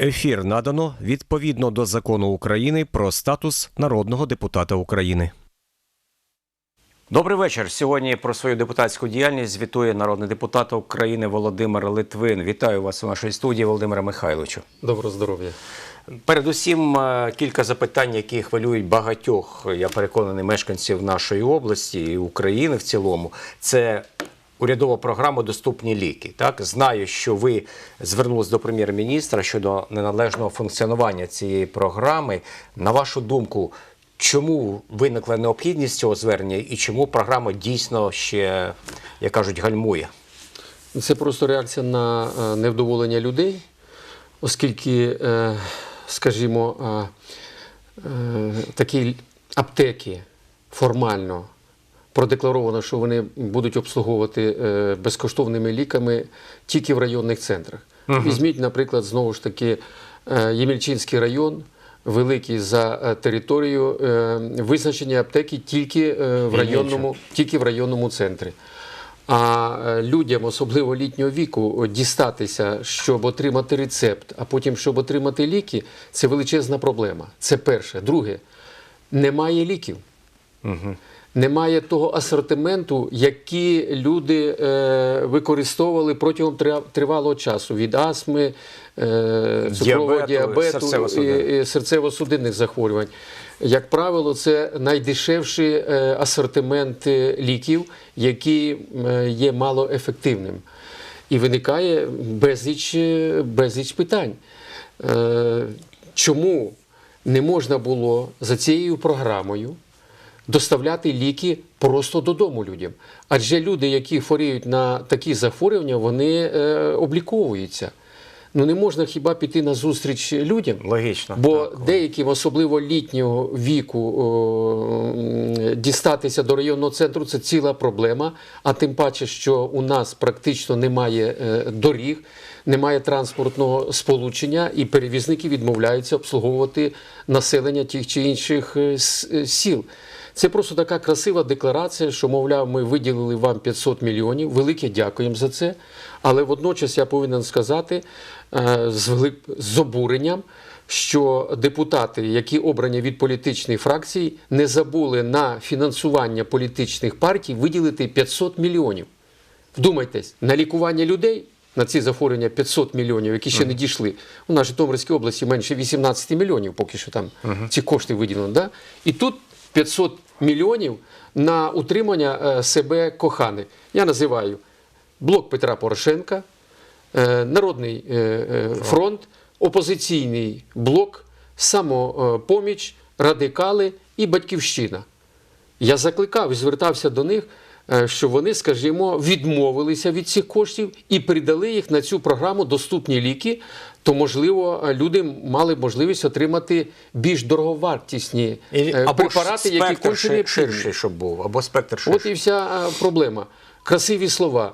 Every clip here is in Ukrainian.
Ефір надано відповідно до закону України про статус народного депутата України. Добрий вечір. Сьогодні про свою депутатську діяльність звітує народний депутат України Володимир Литвин. Вітаю вас у нашій студії, Володимира Михайловичу. Доброго здоров'я. Передусім, е, кілька запитань, які хвилюють багатьох, я переконаний, мешканців нашої області і України в цілому. Це урядова програма Доступні ліки. Так знаю, що ви звернулись до прем'єр-міністра щодо неналежного функціонування цієї програми. На вашу думку, чому виникла необхідність цього звернення і чому програма дійсно ще, як кажуть, гальмує? Це просто реакція на е, невдоволення людей, оскільки, е, скажімо, е, такі аптеки формально продекларовано, що вони будуть обслуговувати е, безкоштовними ліками тільки в районних центрах. Візьміть, наприклад, знову ж таки е, Ємільчинський район. Великий за е, територією визначені аптеки тільки в районному, тільки в районному центрі. А людям, особливо літнього віку, дістатися, щоб отримати рецепт, а потім щоб отримати ліки, це величезна проблема. Це перше. Друге, немає ліків. Немає того асортименту, який люди е, використовували протягом тривалого- часу від астми, е, цукрового Діабету, діабету і, і серцево-судинних захворювань. Як правило, це найдешевший е, асортимент ліків, які е, є малоефективним. І виникає безліч, е, безліч питань. Е, Чому не можна було за цією програмою доставляти ліки просто додому людям? Адже люди, які хворіють на такі захворювання, вони е, обліковуються. Ну не можна хіба піти на зустріч людям? Логічно. Бо так. деяким, особливо літнього віку, о, дістатися до районного центру це ціла проблема. А тим паче, що у нас практично немає е, доріг, немає транспортного сполучення, і перевізники відмовляються обслуговувати населення тих чи інших е, е, сіл. Це просто така красива декларація, що, мовляв, ми виділили вам 500 мільйонів. Велике дякуємо за це. Але водночас я повинен сказати е, з, обуренням, що депутати, які обрані від політичних фракцій, не забули на фінансування політичних партій виділити 500 мільйонів. Вдумайтесь, на лікування людей. На ці захворювання 500 мільйонів, які ще не дійшли. У нас Житомирській області менше 18 мільйонів, поки що там ці кошти виділені. Да? І тут 500 мільйонів на утримання е, себе коханих. Я називаю блок Петра Порошенка, е, Народний е, фронт, опозиційний блок, самопоміч, радикали і батьківщина. Я закликав і звертався до них, що вони, скажімо, відмовилися від цих коштів і передали їх на цю програму доступні ліки. То, можливо, е, люди мали б можливість отримати більш дороговартісні І- е, або препарати, які спектр конче ширший, щоб був, або спектр От і вся е, проблема. Красиві слова.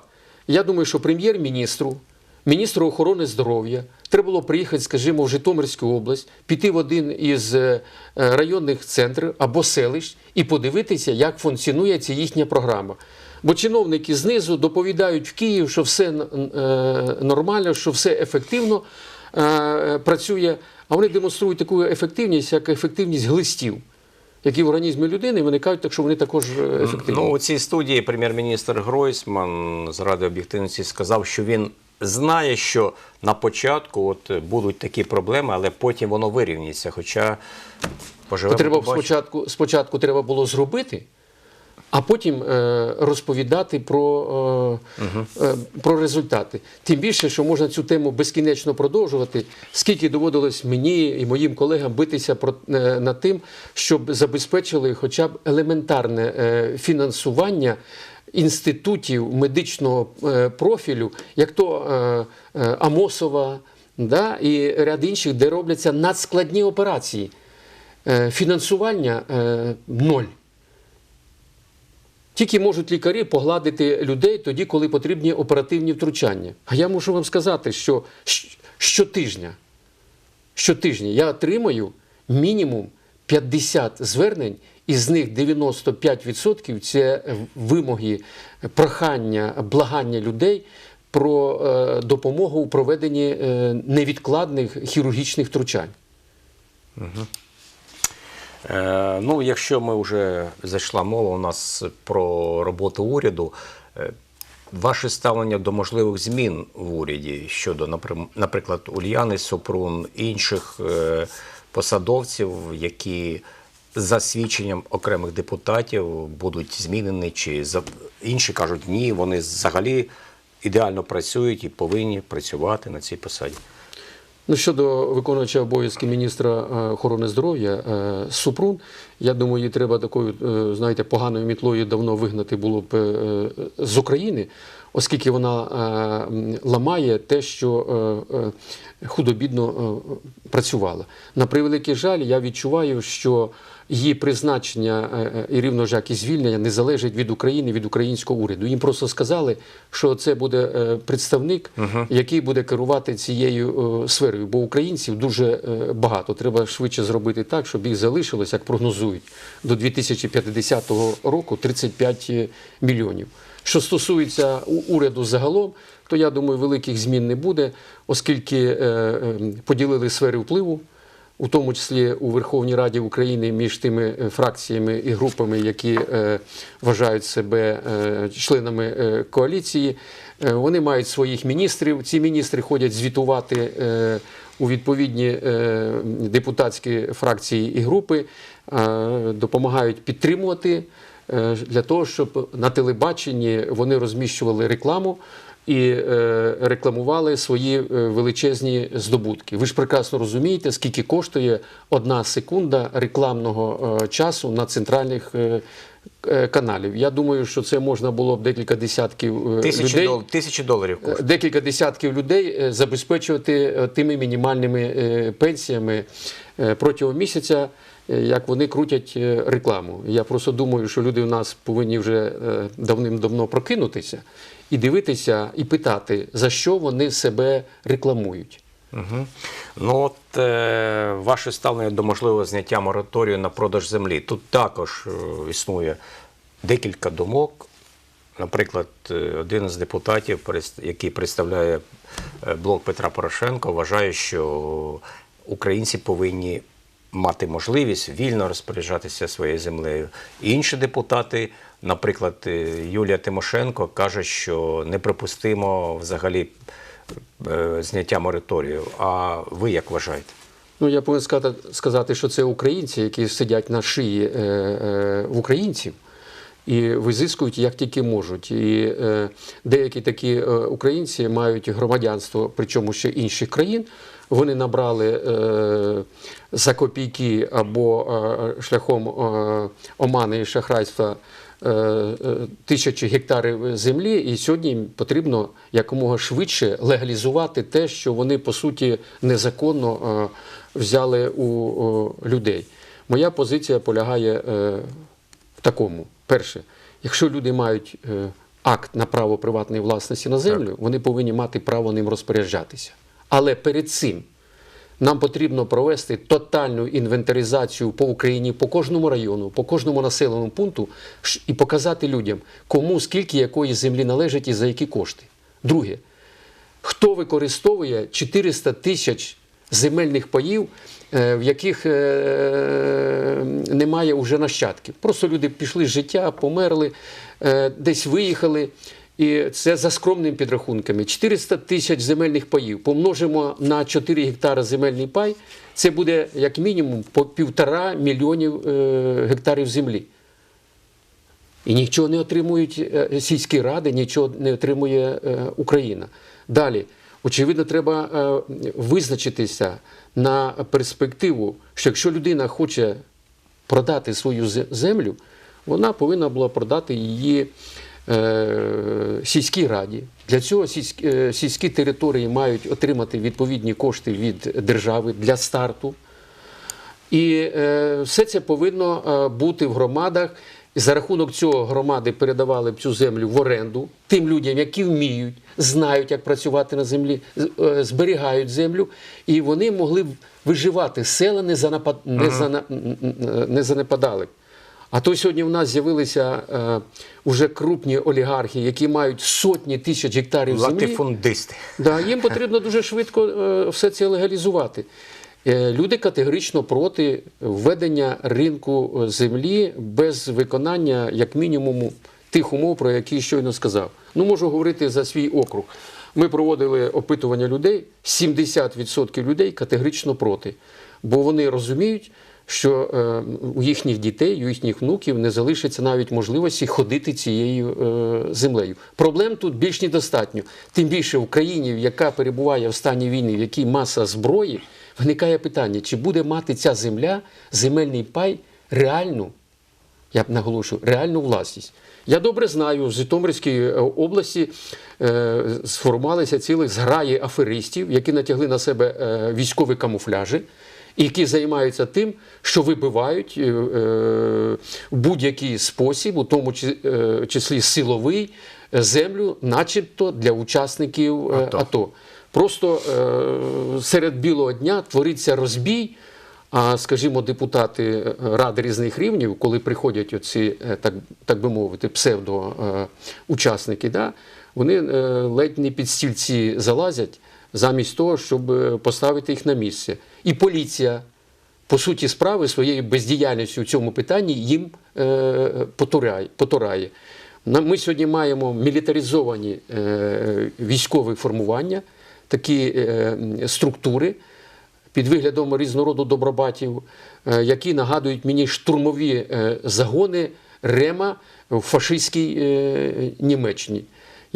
Я думаю, що прем'єр-міністру, міністру охорони здоров'я треба було приїхати, скажімо, в Житомирську область, піти в один із районних центрів або селищ і подивитися, як функціонує ця їхня програма. Бо чиновники знизу доповідають в Київ, що все нормально, що все ефективно працює, а вони демонструють таку ефективність, як ефективність глистів. Які в організмі людини виникають, так що вони також е, ефективні. Ну, у цій студії прем'єр-міністр Гройсман з Ради об'єктивності сказав, що він знає, що на початку от будуть такі проблеми, але потім воно вирівняється. Хоча поживемо, треба спочатку, спочатку треба було зробити, а потім е, розповідати про, е, е, про результати. Тим більше, що можна цю тему безкінечно продовжувати, скільки доводилось мені і моїм колегам битися про, е, над тим, щоб забезпечили хоча б елементарне е, фінансування. Інститутів медичного е, профілю, як то е, е, Амосова да, і ряд інших, де робляться надскладні операції. Е, фінансування е, ноль. Тільки можуть лікарі погладити людей тоді, коли потрібні оперативні втручання. А я можу вам сказати, що щотижня, щотижня я отримую мінімум 50 звернень, із них 95% це вимоги, прохання, благання людей про е, допомогу у проведенні е, невідкладних хірургічних втручань. Е, ну, якщо ми вже зайшла мова у нас про роботу уряду, е, ваше ставлення до можливих змін в уряді щодо, наприклад, Ульяни Супрун, інших е, посадовців, які за свідченням окремих депутатів будуть змінені, чи інші кажуть, ні, вони взагалі ідеально працюють і повинні працювати на цій посаді. Ну, щодо виконувача обов'язки міністра е, охорони здоров'я е, Супрун, я думаю, її треба такою, е, знаєте, поганою мітлою давно вигнати було б е, з України, оскільки вона е, ламає те, що е, е, худо-бідно е, працювала. На превеликий жаль, я відчуваю, що її призначення е, е, і рівно ж як і звільнення не залежить від України, від українського уряду. Їм просто сказали, що це буде е, представник, який буде керувати цією е, сферою. Бо українців дуже е, багато. Треба швидше зробити так, щоб їх залишилось, як прогнозують, до 2050 року 35 мільйонів. Що стосується уряду загалом, то я думаю, великих змін не буде, оскільки е, е, поділили сфери впливу у тому числі у Верховній Раді України між тими е, фракціями і групами, які е, вважають себе е, членами е, коаліції. Е, Вони мають своїх міністрів. Ці міністри ходять звітувати е, у відповідні е, депутатські фракції і групи, е, допомагають підтримувати е, для того, щоб на телебаченні вони розміщували рекламу і е, рекламували свої е, величезні здобутки. Ви ж прекрасно розумієте, скільки коштує одна секунда рекламного е, часу на центральних е, е, каналів. Я думаю, що це можна було б декілька десятків е, Тисячі, людей. дол... Тисячі доларів коштує. Декілька десятків людей е, забезпечувати е, тими мінімальними е, пенсіями е, протягом місяця, е, як вони крутять е, рекламу. Я просто думаю, що люди у нас повинні вже е, давним-давно прокинутися і дивитися, і питати, за що вони себе рекламують. Угу. Ну от е, ваше ставлення до можливого зняття мораторію на продаж землі. Тут також е, існує декілька думок. Наприклад, е, один з депутатів, який представляє е, блок Петра Порошенка, вважає, що українці повинні мати можливість вільно розпоряджатися своєю землею. Інші депутати, наприклад, е, Юлія Тимошенко, каже, що неприпустимо взагалі е, зняття мораторію. А ви як вважаєте? Ну, я повинен сказати, що це українці, які сидять на шиї е, в українців і визискують як тільки можуть. І е, деякі такі українці мають громадянство, причому ще інших країн. Вони набрали е, за копійки або е, шляхом е, омани і шахрайства тисячі гектарів землі, і сьогодні їм потрібно якомога швидше легалізувати те, що вони по суті незаконно взяли у людей. Моя позиція полягає в такому: перше, якщо люди мають акт на право приватної власності на землю, вони повинні мати право ним розпоряджатися. Але перед цим нам потрібно провести тотальну інвентаризацію по Україні, по кожному району, по кожному населеному пункту і показати людям, кому скільки якої землі належить і за які кошти. Друге, хто використовує 400 тисяч земельних паїв, е, в яких е, немає вже нащадків. Просто люди пішли з життя, померли, е, десь виїхали. І це за скромними підрахунками. 400 тисяч земельних паїв помножимо на 4 гектари земельний пай, це буде як мінімум по півтора мільйонів е, гектарів землі. І нічого не отримують е, сільські ради, нічого не отримує е, Україна. Далі, очевидно, треба визначитися на перспективу, що якщо людина хоче продати свою землю, вона повинна була продати її сільській раді. Для цього сільські, е, сільські території мають отримати відповідні кошти від держави для старту. І е, все це повинно е, бути в громадах. За рахунок цього громади передавали б цю землю в оренду тим людям, які вміють, знають, як працювати на землі, е, зберігають землю, і вони могли б виживати. Села не, занапад... А то сьогодні в нас з'явилися е, уже крупні олігархи, які мають сотні тисяч гектарів землі. Латифундисти. Да, їм потрібно дуже швидко е, все це легалізувати. Е, Люди категорично проти введення ринку е, землі без виконання, як мінімум, тих умов, про які щойно сказав. Ну, можу говорити за свій округ. Ми проводили опитування людей, 70% людей категорично проти, бо вони розуміють, що е, у їхніх дітей, у їхніх внуків не залишиться навіть можливості ходити цією е, землею. Проблем тут більш недостатньо. Тим більше в країні, яка перебуває в стані війни, в якій маса зброї, виникає питання, чи буде мати ця земля, земельний пай реальну я б наголошую, реальну власність. Я добре знаю, в Житомирській е, області е, сформувалися цілих зграї аферистів, які натягли на себе е, військові камуфляжі, які займаються тим, що вибивають е, е, в будь-який спосіб, у тому е, числі силовий, землю, начебто для учасників АТО. АТО. Просто серед білого дня твориться розбій. А скажімо, депутати ради різних рівнів, коли приходять оці, так, так би мовити, псевдоучасники, да, вони ледь не під стільці залазять замість того, щоб е, поставити їх на місце. І поліція, по суті справи, своєю бездіяльністю в цьому питанні їм е, потурає. Ми сьогодні маємо мілітаризовані е, військові формування, такі структури під виглядом різнороду добробатів, які нагадують мені штурмові загони Рема в фашистській Німеччині.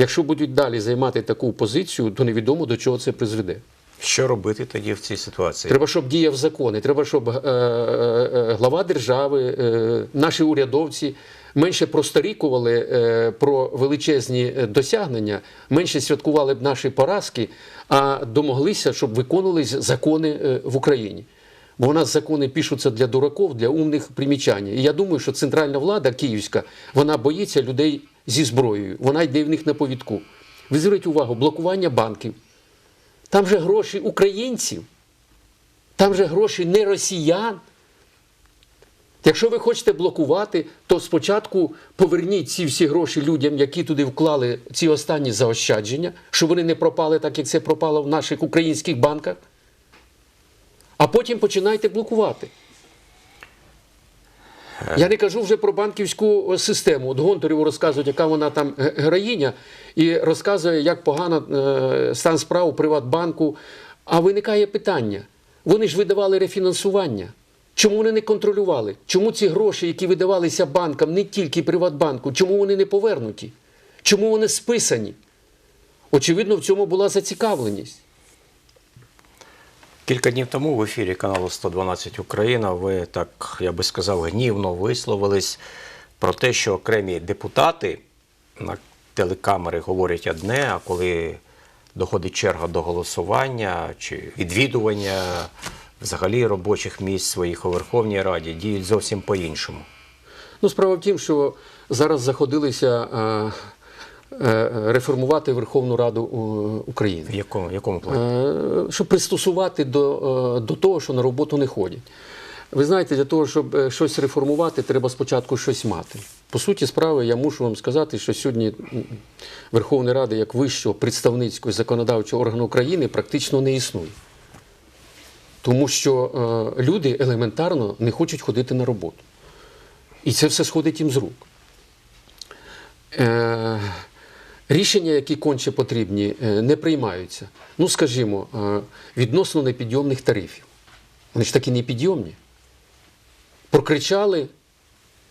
Якщо будуть далі займати таку позицію, то невідомо до чого це призведе. Що робити тоді в цій ситуації? Треба, щоб діяв закон, і треба, щоб е, е, е, глава держави, е, наші урядовці менше просторікували е, про величезні е, досягнення, менше святкували б наші поразки, а домоглися, щоб виконувались закони е, в Україні. Бо у нас закони пишуться для дураків, для умних примічань. І я думаю, що центральна влада київська вона боїться людей зі зброєю. Вона йде в них на повідку. Ви зверніть увагу, блокування банків. Там же гроші українців. Там же гроші не росіян. Якщо ви хочете блокувати, то спочатку поверніть ці всі гроші людям, які туди вклали ці останні заощадження, щоб вони не пропали так, як це пропало в наших українських банках. А потім починайте блокувати. Я не кажу вже про банківську е, систему. От Гонтарєву розказують, яка вона там ге- героїня, і розказує, як погано е, стан справ у Приватбанку. А виникає питання: вони ж видавали рефінансування. Чому вони не контролювали? Чому ці гроші, які видавалися банкам, не тільки Приватбанку, чому вони не повернуті? Чому вони списані? Очевидно, в цьому була зацікавленість. Кілька днів тому в ефірі каналу 112 Україна ви так, я би сказав, гнівно висловились про те, що окремі депутати на телекамери говорять одне, а коли доходить черга до голосування чи відвідування взагалі робочих місць своїх у Верховній Раді, діють зовсім по-іншому. Ну, справа в тім, що зараз заходилися е, е, реформувати Верховну Раду е, України. В якому, в якому плані? Е, щоб пристосувати до, е, до того, що на роботу не ходять. Ви знаєте, для того, щоб е, щось реформувати, треба спочатку щось мати. По суті справи, я мушу вам сказати, що сьогодні Верховна Рада як вищого представницького законодавчого органу України практично не існує. Тому що е, люди елементарно не хочуть ходити на роботу. І це все сходить їм з рук. Е, рішення, які конче потрібні, е, не приймаються. Ну, скажімо, е, відносно непідйомних тарифів. Вони ж таки непідйомні. Прокричали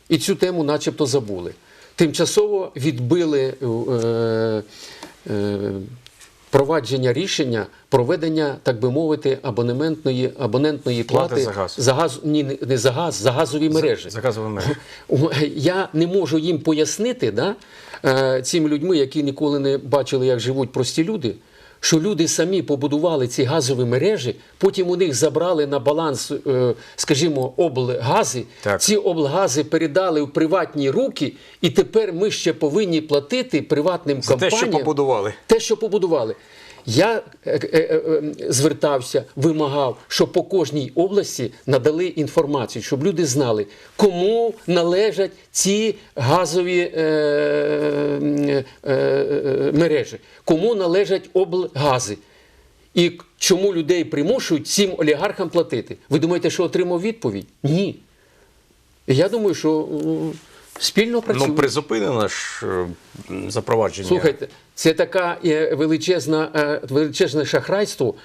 і цю тему начебто забули. Тимчасово відбили е, провадження рішення проведення, так би мовити, абонементної абонентної Плати плати, за газ. за газ ні, не- за газ, за газові мережі. За за мережі. Я не можу їм пояснити, да, е, цим людьми, які ніколи не бачили, як живуть прості люди, що люди самі побудували ці газові мережі, потім у них забрали на баланс, е, скажімо, облгази. Так. Ці облгази передали в приватні руки, і тепер ми ще повинні платити приватним За те, компаніям що побудували. те, що побудували. Я е, е, е, звертався, вимагав, щоб по кожній області надали інформацію, щоб люди знали, кому належать ці газові е, е, е, мережі, кому належать облгази. І чому людей примушують цим олігархам платити? Ви думаєте, що отримав відповідь? Ні. Я думаю, що спільно працюємо. Ну, призупинено ж запровадження. Слухайте, це така е, величезна, е, величезне шахрайство.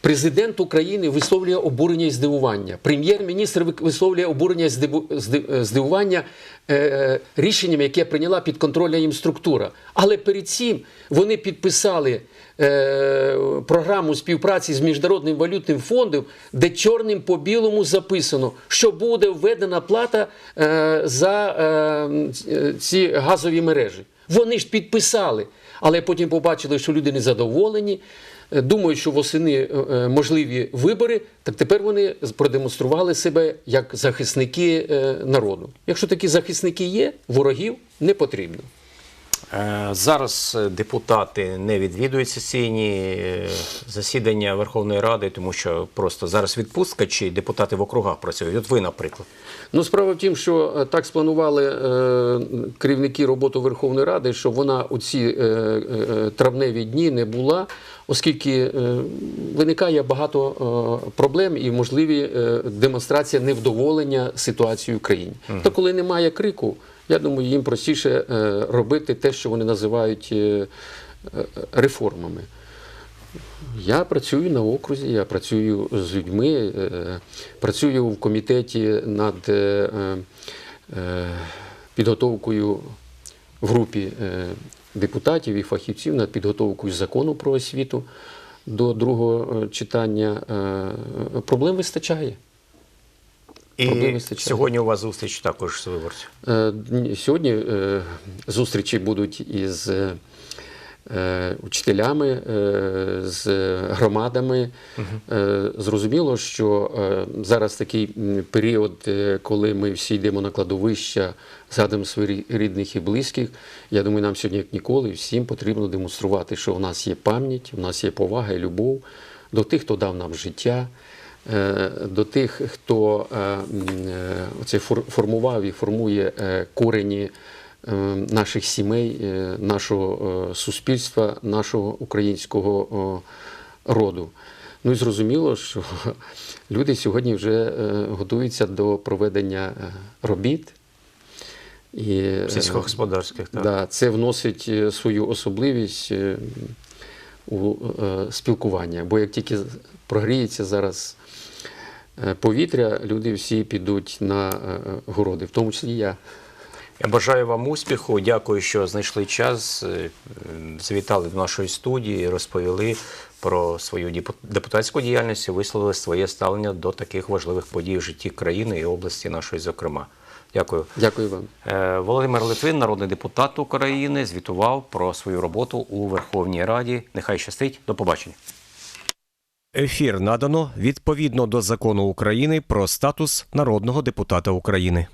Президент України висловлює обурення і здивування. Прем'єр-міністр висловлює обурення і е, здивування е, рішенням, яке прийняла під контролем їм структура. Але перед цим вони підписали е, програму співпраці з Міжнародним валютним фондом, де чорним по білому записано, що буде введена плата за ці газові мережі. Вони ж підписали, але потім побачили, що люди незадоволені. Е, Думають, що восени е, е, можливі вибори, так тепер вони продемонстрували себе як захисники народу. Якщо такі захисники є, ворогів не потрібно. Зараз депутати не відвідують сесійні засідання Верховної Ради, тому що просто зараз відпустка чи депутати в округах працюють. От ви, наприклад. Ну, справа в тім, що так спланували е, керівники роботи Верховної Ради, щоб вона у ці е, е, травневі дні не була, оскільки е, виникає багато е, проблем і можливі е, демонстрація невдоволення ситуацією в країні. То коли немає крику, я думаю, їм простіше робити те, що вони називають реформами. Я працюю на окрузі, я працюю з людьми, працюю в комітеті над підготовкою в групі депутатів і фахівців над підготовкою закону про освіту до другого е, читання. Е, Проблем вистачає. І сьогодні у вас зустріч також з виборцями. Е, Сьогодні е, зустрічі будуть із учителями, е, з громадами. Е, Зрозуміло, що е, зараз такий період, е, коли ми всі йдемо на кладовища, згадуємо своїх рідних і близьких. Я думаю, нам сьогодні, як ніколи, всім потрібно демонструвати, що у нас є пам'ять, у нас є повага і любов до тих, хто дав нам життя е, до тих, хто е, е, фор- формував і формує е, корені е, наших сімей, е, нашого е, суспільства, нашого українського роду. Ну і зрозуміло, що люди сьогодні вже е, готуються до проведення е, робіт. І, е, Сільськогосподарських, так. Да, це вносить е, свою особливість е, у е, спілкування. Бо як тільки прогріється зараз е, повітря, люди всі підуть на е, городи, в тому числі я. Я бажаю вам успіху. Дякую, що знайшли час. е, Завітали до нашої студії, розповіли про свою депутатську діяльність і висловили своє ставлення до таких важливих подій в житті країни і області нашої, зокрема. Дякую. Дякую вам. Е, Володимир Литвин, народний депутат України, звітував про свою роботу у Верховній Раді. Нехай щастить. До побачення. Ефір надано відповідно до закону України про статус народного депутата України.